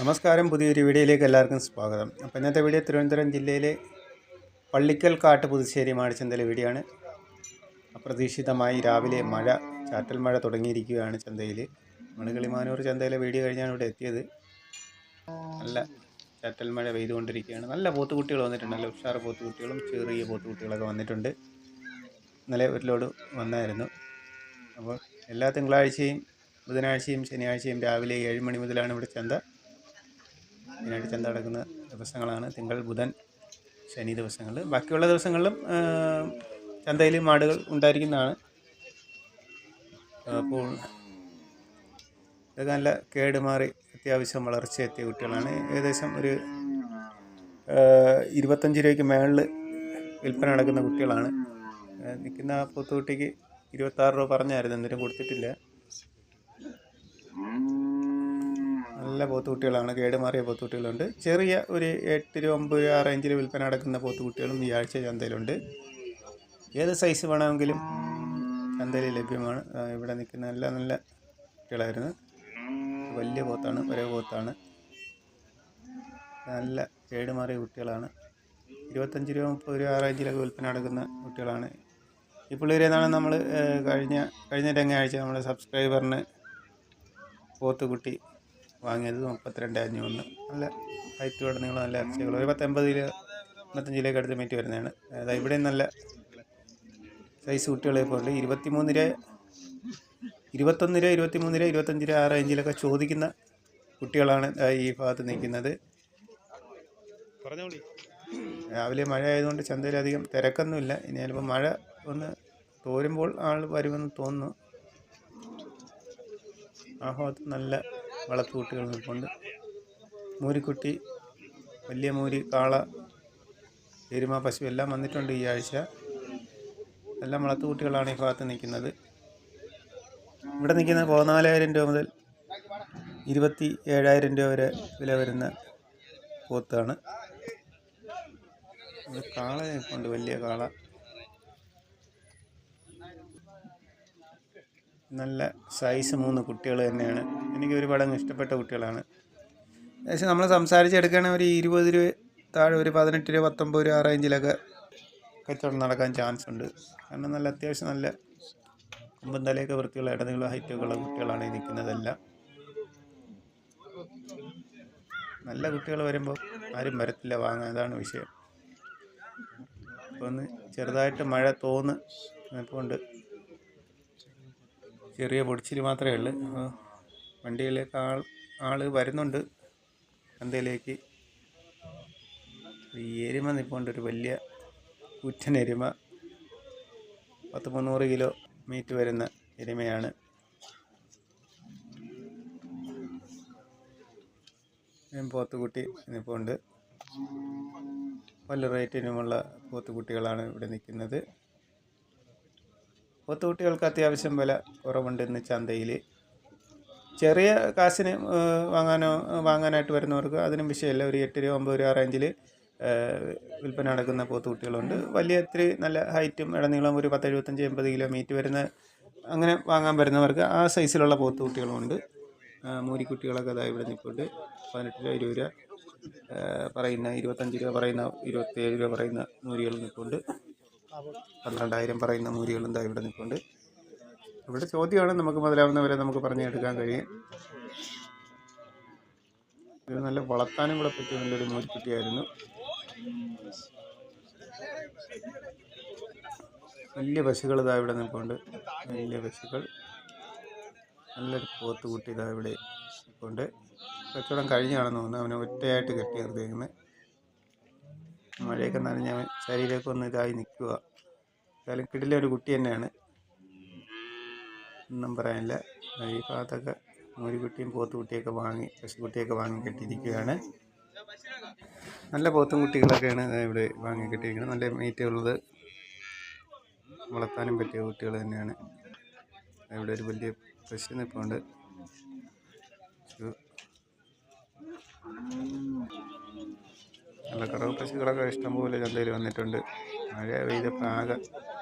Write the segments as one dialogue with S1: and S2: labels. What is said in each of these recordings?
S1: നമസ്കാരം. പുതിയൊരു വീഡിയോയിലേക്ക് എല്ലാവർക്കും സ്വാഗതം. അപ്പോൾ ഇന്നത്തെ വീഡിയോ തിരുവനന്തപുരം ജില്ലയിലെ പള്ളിക്കൽ കാട്ട് പുതുശ്ശേരി മാടിച്ചന്തയിലെ വീഡിയോ ആണ്. അപ്രതീക്ഷിതമായി രാവിലെ മഴ ചാറ്റൽ മഴ തുടങ്ങിയിരിക്കുകയാണ് ചന്തയിൽ മണുകളിമാനൂർ ചന്തയിലെ വീഡിയോ കഴിഞ്ഞാണ് ഇവിടെ എത്തിയത്. നല്ല ചാറ്റൽ മഴ പെയ്തുകൊണ്ടിരിക്കുകയാണ്. നല്ല പോത്തുകുട്ടികൾ വന്നിട്ടുണ്ട് നല്ല ഉഷാർ പോത്തുകുട്ടികളും ചെറിയ പോത്തുകുട്ടികളൊക്കെ വന്നിട്ടുണ്ട്. ഇന്നലെ ഒരു ലോഡ് വന്നായിരുന്നു. അപ്പോൾ എല്ലാ തിങ്കളാഴ്ചയും ബുധനാഴ്ചയും ശനിയാഴ്ചയും രാവിലെ ഏഴ് മണി മുതലാണ് ഇവിടെ ചന്ത. മെയിനായിട്ട് ചന്ത നടക്കുന്ന ദിവസങ്ങളാണ്. തിങ്കൾ ബുധൻ ശനി ദിവസങ്ങളിൽ ബാക്കിയുള്ള ദിവസങ്ങളിലും ചന്തയിൽ മാടുകൾ ഉണ്ടായിരിക്കുന്നതാണ്. അപ്പോൾ ഇതൊക്കെ നല്ല കേടുമാറി അത്യാവശ്യം വളർച്ച എത്തിയ കുട്ടികളാണ്. ഏകദേശം ഒരു ഇരുപത്തഞ്ച് രൂപയ്ക്ക് മേളിൽ വിൽപ്പന നടക്കുന്ന കുട്ടികളാണ്. നിൽക്കുന്ന പോത്തുകുട്ടിക്ക് ഇരുപത്താറ് രൂപ പറഞ്ഞായിരുന്നു. എന്നിട്ടും കൊടുത്തിട്ടില്ല. നല്ല പോത്തുകുട്ടികളാണ്. കേടുമാറിയ പോത്തുകുട്ടികളുണ്ട്. ചെറിയ ഒരു എട്ട് രൂപ ഒമ്പത് രൂപ റേഞ്ചിൽ വിൽപ്പന നടക്കുന്ന പോത്തുകുട്ടികളും ഈ ആഴ്ച ചന്തയിലുണ്ട്. ഏത് സൈസ് വേണമെങ്കിലും ചന്തയിൽ ലഭ്യമാണ്. ഇവിടെ നിൽക്കുന്ന നല്ല നല്ല കുട്ടികളായിരുന്നു. വലിയ പോത്താണ് ഒരേ പോത്താണ്. നല്ല കേടുമാറിയ കുട്ടികളാണ്. ഇരുപത്തഞ്ച് രൂപ മുപ്പത് രൂപ റേഞ്ചിലൊക്കെ വിൽപ്പന നടക്കുന്ന കുട്ടികളാണ്. ഈ പിള്ളേരെന്നാണ് നമ്മൾ കഴിഞ്ഞ കഴിഞ്ഞ രംഗാഴ്ച നമ്മുടെ സബ്സ്ക്രൈബറിന് പോത്തുകുട്ടി വാങ്ങിയത് മുപ്പത്തിരണ്ട് അഞ്ഞൂറിന്. നല്ല ഹൈറ്റ് നിങ്ങൾ നല്ല ഇറച്ചികൾ. ഒരു പത്തൊമ്പത് കിലോ അമ്പത്തഞ്ചിലേക്ക് അടുത്ത് മീറ്റ് വരുന്നതാണ്. അതായത് ഇവിടെ നല്ല സൈസ് കുട്ടികളെ പോലെ ഉണ്ട് ഇരുപത്തിമൂന്ന് രൂപ ഇരുപത്തൊന്ന് രൂപ ഇരുപത്തിമൂന്ന് രൂപ ഇരുപത്തഞ്ച് രൂപ ആ റേഞ്ചിലൊക്കെ ചോദിക്കുന്ന കുട്ടികളാണ് ഈ ഭാഗത്ത് നിൽക്കുന്നത്. രാവിലെ മഴ ആയതുകൊണ്ട് ചന്തയിൽ അധികം തിരക്കൊന്നുമില്ല. ഇനി ചിലപ്പോൾ മഴ ഒന്ന് തോരുമ്പോൾ ആൾ വരുമെന്ന് തോന്നുന്നു. ആ ഭാഗത്ത് നല്ല വളർത്തുകുട്ടികൾ നിൽപ്പുണ്ട്. മൂരിക്കുട്ടി വലിയ മൂരി കാള എരുമ പശു എല്ലാം വന്നിട്ടുണ്ട് ഈ ആഴ്ച. എല്ലാം വളർത്തുകുട്ടികളാണ് ഈ ഭാഗത്ത് നിൽക്കുന്നത്. ഇവിടെ നിൽക്കുന്ന പതിനാലായിരം രൂപ മുതൽ ഇരുപത്തി ഏഴായിരം രൂപ വരെ വില വരുന്ന പോത്താണ്. കാള നിൽപ്പുണ്ട് വലിയ കാള. നല്ല സൈസ് മൂന്ന് കുട്ടികൾ തന്നെയാണ്. എനിക്ക് ഒരുപാട് ഇഷ്ടപ്പെട്ട കുട്ടികളാണ്. ഏകദേശം നമ്മൾ സംസാരിച്ചെടുക്കുകയാണെങ്കിൽ ഒരു ഇരുപത് രൂപ താഴെ ഒരു പതിനെട്ട് രൂപ പത്തൊമ്പത് രൂപ ആ റേഞ്ചിലൊക്കെ കച്ചവടം നടക്കാൻ ചാൻസ് ഉണ്ട്. കാരണം നല്ല അത്യാവശ്യം നല്ല കുമ്പം തലയൊക്കെ വൃത്തിയുള്ള ഇടനീളം ഹൈറ്റൊക്കെ ഉള്ള കുട്ടികളാണ് നിൽക്കുന്നതെല്ലാം. നല്ല കുട്ടികൾ വരുമ്പോൾ ആരും വരത്തില്ല വാങ്ങാൻ. അതാണ് വിഷയം. ഒന്ന് ചെറുതായിട്ട് മഴ തോന്ന് നിൽപ്പുണ്ട് ചെറിയ പൊടിച്ചിൽ മാത്രമേ ഉള്ളൂ. വണ്ടിയിലേക്ക് ആൾ ആൾ വരുന്നുണ്ട്. ചന്തയിലേക്ക് ഈ എരുമ നിൽപ്പുണ്ട് ഒരു വലിയ കുറ്റൻ എരുമ. പത്ത് മുന്നൂറ് കിലോ മീറ്റ് വരുന്ന എരുമയാണ്. പോത്തുകുട്ടി നിൽപ്പുണ്ട് പല റേറ്റിനുമുള്ള പോത്തുകുട്ടികളാണ് ഇവിടെ നിൽക്കുന്നത്. പോത്തുകുട്ടികൾക്ക് അത്യാവശ്യം വില കുറവുണ്ട് ഇന്ന് ചന്തയിൽ ചെറിയ കാശിന് വാങ്ങാനോ വാങ്ങാനായിട്ട് വരുന്നവർക്ക് അതിനും വിഷയമല്ല. ഒരു എട്ട് രൂപ ഒമ്പത് രൂപ റേഞ്ചിൽ വിൽപ്പന നടക്കുന്ന പോത്തുകുട്ടികളുണ്ട്. വലിയ ഇത്തിരി നല്ല ഹൈറ്റും ഇടനീളം ഒരു പത്ത് എഴുപത്തഞ്ച് എൺപത് കിലോ മീറ്റ് വരുന്ന അങ്ങനെ വാങ്ങാൻ വരുന്നവർക്ക് ആ സൈസിലുള്ള പോത്തുകുട്ടികളുമുണ്ട് മൂരിക്കുട്ടികളൊക്കെ അതായത് ഇവിടെ നിൽപ്പുണ്ട് പതിനെട്ട് രൂപ ഇരുപത് രൂപ പറയുന്ന ഇരുപത്തഞ്ച് രൂപ പറയുന്ന ഇരുപത്തേഴ് രൂപ പറയുന്ന മൂരികൾ നിൽപ്പുണ്ട് പന്ത്രണ്ടായിരം പറയുന്ന മൂരികളും എന്താ ഇവിടെ നിൽപ്പുണ്ട്? ഇവിടെ ചോദ്യമാണ് നമുക്ക് മുതലാവുന്നവരെ നമുക്ക് പറഞ്ഞെടുക്കാൻ കഴിയും. ഇത് നല്ല വളർത്താനും കൂടെ പറ്റിയ നല്ലൊരു മൂരിക്കുട്ടിയായിരുന്നു വലിയ പശുക്കൾ ഇതാ ഇവിടെ നിൽപ്പുണ്ട്. വലിയ പശുക്കൾ. നല്ലൊരു പോത്തുകുട്ടി ഇതാ ഇവിടെ നിൽപ്പുണ്ട്. കച്ചവടം കഴിഞ്ഞാണെന്ന് തോന്നുന്നു. അവനെ ഒറ്റയായിട്ട് കെട്ടി നിർത്തിയേക്കുന്നത് മഴയൊക്കെ നനഞ്ഞ ശരീരമൊക്കെ ഒന്ന് ഇതായി നിൽക്കുക എന്തായാലും ഒരു കുട്ടി തന്നെയാണ്. ഒന്നും പറയാനില്ല. ഈ ഭാഗത്തൊക്കെ മൂരിക്കുട്ടിയും പോത്തുകുട്ടിയൊക്കെ വാങ്ങി പശുക്കുട്ടിയൊക്കെ വാങ്ങി കെട്ടിയിരിക്കുകയാണ്. നല്ല പോത്തും കുട്ടികളൊക്കെയാണ് ഇവിടെ വാങ്ങി കെട്ടിയിരിക്കുന്നത്. നല്ല മീറ്റുള്ളത് വളർത്താനും പറ്റിയ കുട്ടികൾ തന്നെയാണ്. ഇവിടെ ഒരു വലിയ പശു നിൽപ്പുണ്ട് കറവ് പശുക്കളൊക്കെ ഇഷ്ടംപോലെ ചന്തയിൽ വന്നിട്ടുണ്ട്. മഴ പെയ്തപ്പോൾ ആകെ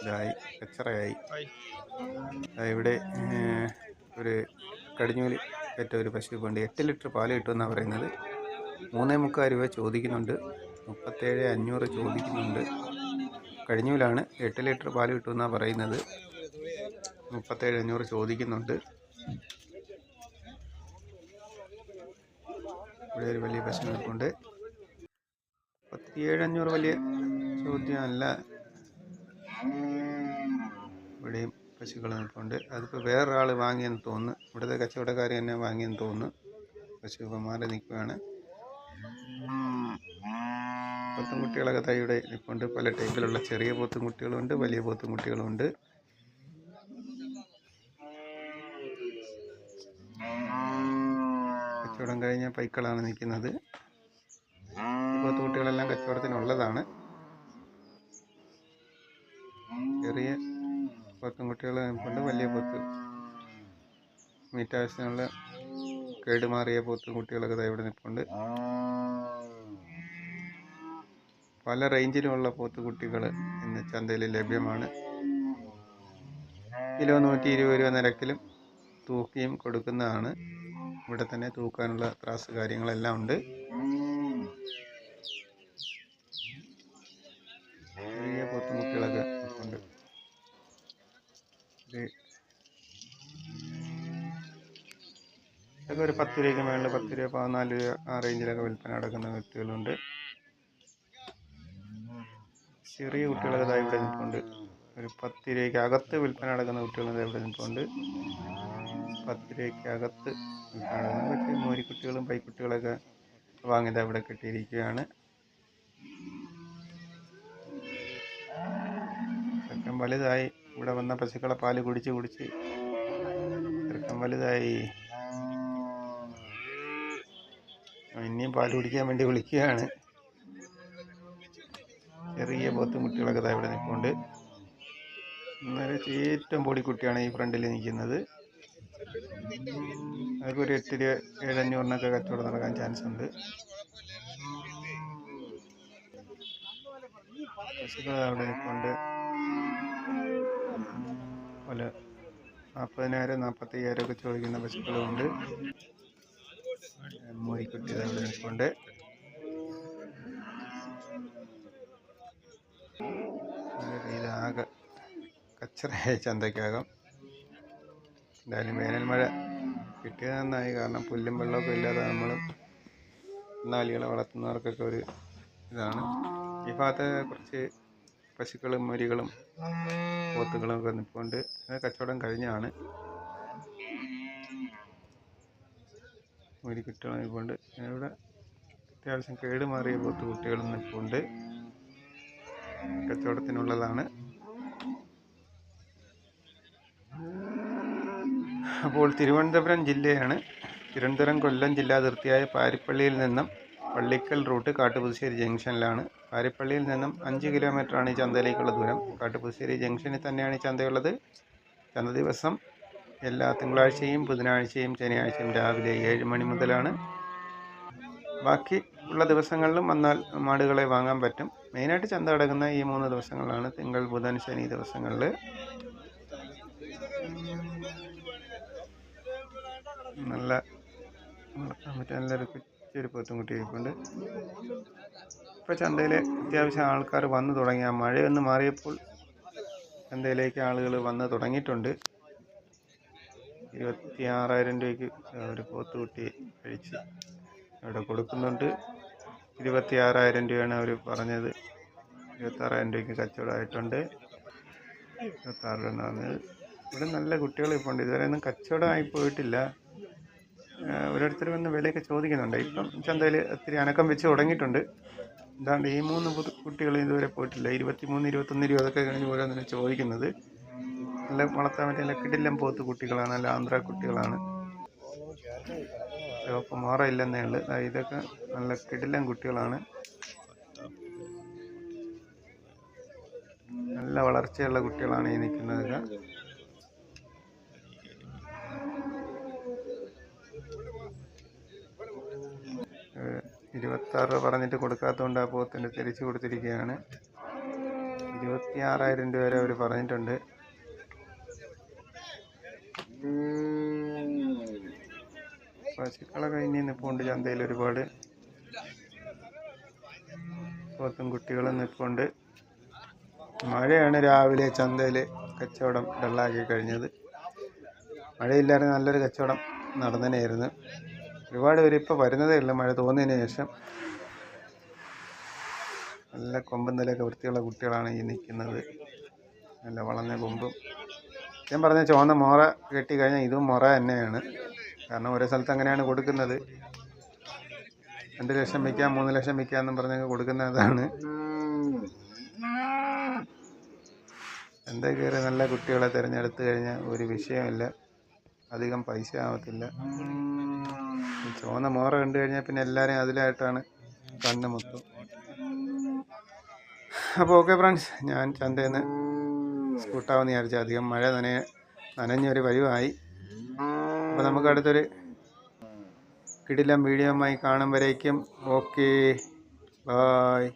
S1: ഇതായി കച്ചറയായി. ഇവിടെ ഒരു കടിഞ്ഞൂലി പറ്റ ഒരു പശു കൊണ്ട് എട്ട് ലിറ്റർ പാൽ കിട്ടുമെന്നാണ് പറയുന്നത്. മൂന്നേ മുക്കാൽ രൂപ ചോദിക്കുന്നുണ്ട്. മുപ്പത്തേഴ് അഞ്ഞൂറ് ചോദിക്കുന്നുണ്ട്. കഴിഞ്ഞൂലാണ് എട്ട് ലിറ്റർ പാൽ കിട്ടുമെന്നാണ് പറയുന്നത്. മുപ്പത്തേഴ് അഞ്ഞൂറ് ചോദിക്കുന്നുണ്ട്. ഇവിടെ ഒരു വലിയ പശു നിൽപ്പുണ്ട് മുപ്പത്തിയേഴ് അഞ്ഞൂറ് വലിയ ചോദ്യമല്ല. ഇവിടെയും പശുക്കൾ നിൽപ്പുണ്ട്. അതിപ്പോൾ വേറൊരാൾ വാങ്ങിയെന്ന് തോന്നുന്നു. ഇവിടുത്തെ കച്ചവടക്കാർ തന്നെ വാങ്ങിയെന്ന് തോന്നുന്നു. പശു മാറി നിൽക്കുകയാണ്. പോത്തുംകുട്ടികളൊക്കെ കുട്ടികളൊക്കെ തൈ ഇവിടെ നിൽപ്പുണ്ട്. പല ടൈപ്പിലുള്ള ചെറിയ പോത്തും കുട്ടികളുണ്ട് വലിയ പോത്തും കുട്ടികളുണ്ട് കച്ചവടം കഴിഞ്ഞാൽ പൈക്കളാണ് നിൽക്കുന്നത്. കച്ചവടത്തിനുള്ളതാണ് ചെറിയ പോത്തും കുട്ടികൾ കൊണ്ട് വലിയ പോത്ത്. മീറ്റാവശ്യമുള്ള കേടുമാറിയ പോത്ത് കുട്ടികളൊക്കെ ദാ ഇവിടെ നിൽപ്പുണ്ട് പല റേഞ്ചിലുമുള്ള പോത്ത് കുട്ടികൾ ഇന്ന് ചന്തയിൽ ലഭ്യമാണ്. കിലോ നൂറ്റി ഇരുപത് രൂപ നിരക്കിലും തൂക്കിയും കൊടുക്കുന്നതാണ്. ഇവിടെ തന്നെ തൂക്കാനുള്ള ത്രാസ് കാര്യങ്ങളെല്ലാം ഉണ്ട് ചെറിയ പോത്തുകുട്ടികളൊക്കെ ഉണ്ട് ഇത് ഇതൊക്കെ ഒരു പത്ത് രൂപയ്ക്ക് മേളിൽ പത്ത് രൂപ പതിനാല് രൂപ ആ റേഞ്ചിലൊക്കെ വിൽപ്പന നടക്കുന്ന വ്യക്തികളുണ്ട്. ചെറിയ കുട്ടികളൊക്കെ ഇതായി ഇവിടെ നിൽപ്പുണ്ട്. ഒരു പത്ത് രൂപയ്ക്ക് അകത്ത് വിൽപ്പന നടക്കുന്ന കുട്ടികൾ ഇവിടെ നിൽപ്പുണ്ട്. പത്ത് രൂപയ്ക്ക് അകത്ത് വിൽപ്പന നടക്കുന്ന പക്ഷേ മോരിക്കുട്ടികളും പൈക്കുട്ടികളൊക്കെ വാങ്ങിയത് അവിടെ കിട്ടിയിരിക്കുകയാണ്. ചെറുക്കൻ വലുതായി. ഇവിടെ വന്ന പശുക്കളെ പാൽ കുടിച്ച് കുടിച്ച് ചെറുക്കം വലുതായി. ഇനിയും പാൽ കുടിക്കാൻ വേണ്ടി വിളിക്കുകയാണ്. ചെറിയ ദാ ഇവിടെ നിൽപ്പുണ്ട്. ഇന്നലെ ഏറ്റവും പൊടിക്കുട്ടിയാണ് ഈ ഫ്രണ്ടിൽ നിൽക്കുന്നത്. അതൊക്കെ ഒരു എട്ട് രൂപ ഏഴഞ്ഞൂറിനൊക്കെ കച്ചവടം നടക്കാൻ ചാൻസ് ഉണ്ട്. അവിടെ നിൽപ്പുണ്ട്. പല നാൽപ്പതിനായിരം നാൽപ്പത്തയ്യായിരം ഒക്കെ ചോദിക്കുന്ന പശുക്കളുമുണ്ട്. മോരിക്കുട്ടി ദാ അവിടെ നിൽപ്പുണ്ട് ഇതാകെ കച്ചറയായ ചന്തയ്ക്കകം. എന്തായാലും വേനൽ മഴ കിട്ടിയത് നന്നായി. കാരണം പുല്ലും വെള്ളമൊക്കെ ഇല്ലാതെ നമ്മൾ നാലികളെ വളർത്തുന്നവർക്കൊക്കെ ഒരു ഇതാണ്. ഈ ഭാഗത്ത് കുറച്ച് പശുക്കളും മുരികളും പോത്തുകളും ഒക്കെ നിൽപ്പുണ്ട് കച്ചവടം കഴിഞ്ഞാണ്. മുരിക്കുട്ടികൾ ഉണ്ട് ഇവിടെ അത്യാവശ്യം കേടുമാറിയ പോത്ത് കുട്ടികളും ഉണ്ട് കച്ചവടത്തിനുള്ളതാണ്. അപ്പോൾ തിരുവനന്തപുരം ജില്ലയാണ്. തിരുവനന്തപുരം കൊല്ലം ജില്ലാ അതിർത്തിയായ പാരിപ്പള്ളിയിൽ നിന്നും പള്ളിക്കൽ റൂട്ട് കാട്ടുപുതുശ്ശേരി ജംഗ്ഷനിലാണ്. പാരിപ്പള്ളിയിൽ നിന്നും അഞ്ച് കിലോമീറ്ററാണ് ഈ ചന്തയിലേക്കുള്ള ദൂരം. കാട്ടുപുതുശ്ശേരി ജംഗ്ഷനിൽ തന്നെയാണ് ഈ ചന്തയുള്ളത്. ചന്ത ദിവസം എല്ലാ തിങ്കളാഴ്ചയും ബുധനാഴ്ചയും ശനിയാഴ്ചയും രാവിലെ ഏഴ് മണി മുതലാണ്. ബാക്കി ഉള്ള ദിവസങ്ങളിലും വന്നാൽ മാടുകളെ വാങ്ങാൻ പറ്റും. മെയിനായിട്ട് ചന്ത കിടക്കുന്ന ഈ മൂന്ന് ദിവസങ്ങളാണ് തിങ്കൾ ബുധൻ ശനി ദിവസങ്ങളിൽ. നല്ല വളർത്താൻ പറ്റിയ നല്ലൊരു കൊച്ചൊരു പോത്തുംകുട്ടി ഇരിപ്പുണ്ട് ഇപ്പോൾ ചന്തയിൽ അത്യാവശ്യം ആൾക്കാർ വന്നു തുടങ്ങി. ആ മഴയൊന്ന് മാറിയപ്പോൾ ചന്തയിലേക്ക് ആളുകൾ വന്ന് തുടങ്ങിയിട്ടുണ്ട്. ഇരുപത്തി ആറായിരം രൂപയ്ക്ക് ഒരു പോത്തുകുട്ടി കഴിച്ച് ഇവിടെ കൊടുക്കുന്നുണ്ട്. ഇരുപത്തി ആറായിരം രൂപയാണ് അവർ പറഞ്ഞത്. ഇരുപത്താറായിരം രൂപയ്ക്ക് കച്ചവടമായിട്ടുണ്ട്. ഇരുപത്താറ് രൂപ എന്ന് പറഞ്ഞത് ഇവിടെ നല്ല കുട്ടികൾ ഇപ്പോൾ ഉണ്ട് ഇതുവരെ ഒന്നും കച്ചവടമായി പോയിട്ടില്ല. ഓരോരുത്തർ വന്ന് വിലയൊക്കെ ചോദിക്കുന്നുണ്ട്. ഇപ്പം ചന്തയിൽ ഒത്തിരി അനക്കം വെച്ച് തുടങ്ങിയിട്ടുണ്ട്. എന്താണ്ട് ഈ മൂന്ന് കുട്ടികൾ ഇതുവരെ പോയിട്ടില്ല. ഇരുപത്തി മൂന്ന് ഇരുപത്തൊന്ന് രൂപ അതൊക്കെ കഴിഞ്ഞ് ഓരോന്നിനും ചോദിക്കുന്നത്. നല്ല വളർത്താൻ പറ്റിയ നല്ല കിടിലം പോത്ത് കുട്ടികളാണ് നല്ല ആന്ധ്ര കുട്ടികളാണ്. ചുവപ്പ് മാറയില്ലെന്നേ ഉള്ളു. ഇതൊക്കെ നല്ല കിടിലം കുട്ടികളാണ്. നല്ല വളർച്ചയുള്ള കുട്ടികളാണ് ഈ നിൽക്കുന്നത്. ഇരുപത്താറ് രൂപ പറഞ്ഞിട്ട് കൊടുക്കാത്തതുകൊണ്ട് ആ പോത്തിന് തിരിച്ചു കൊടുത്തിരിക്കുകയാണ്. ഇരുപത്തി ആറായിരം രൂപ വരെ അവർ പറഞ്ഞിട്ടുണ്ട്. പശുക്കളൊക്കെ ഇനി നിൽപ്പുണ്ട് ചന്തയിൽ ഒരുപാട് പോത്തും കുട്ടികളും നിൽപ്പുണ്ട് മഴയാണ് രാവിലെ ചന്തയിൽ കച്ചവടം ഡള്ളാക്കി കഴിഞ്ഞത്. മഴയില്ലായിരുന്നു നല്ലൊരു കച്ചവടം നടന്നതിനായിരുന്നു ഒരുപാട് പേര് ഇപ്പോൾ വരുന്നതേ ഉള്ളു. മഴ തോന്നിയതിന് ശേഷം നല്ല കൊമ്പും നിലയൊക്കെ വൃത്തിയുള്ള കുട്ടികളാണ് ഈ നിൽക്കുന്നത്. നല്ല വളഞ്ഞ കൊമ്പും. ഞാൻ പറഞ്ഞ ചുവന്ന മുറ കെട്ടി കഴിഞ്ഞാൽ ഇതും മുറ തന്നെയാണ്. കാരണം ഓരോ സ്ഥലത്ത് അങ്ങനെയാണ് കൊടുക്കുന്നത്. രണ്ട് ലക്ഷം വിൽക്കാം മൂന്ന് ലക്ഷം വിൽക്കാം എന്നും പറഞ്ഞ് കൊടുക്കുന്ന അതാണ് എന്താ കയറി നല്ല കുട്ടികളെ തിരഞ്ഞെടുത്ത് കഴിഞ്ഞാൽ ഒരു വിഷയമില്ല. അധികം പൈസ ആവത്തില്ല. ചുവന്ന മോറ കണ്ടു കഴിഞ്ഞാൽ പിന്നെ എല്ലാവരും അതിലായിട്ടാണ് കണ്ണു മൊത്തം. അപ്പോൾ ഓക്കെ ഫ്രണ്ട്സ് ഞാൻ ചന്തയിൽ നിന്ന് സ്കൂട്ടാവെന്ന് വിചാരിച്ചു അധികം മഴ നനയ നനഞ്ഞൊരു വരുവായി അപ്പോൾ നമുക്ക് അടുത്തൊരു കിടിലം വീഡിയോമായി കാണും വരേക്കും ഓക്കേ. ബായ്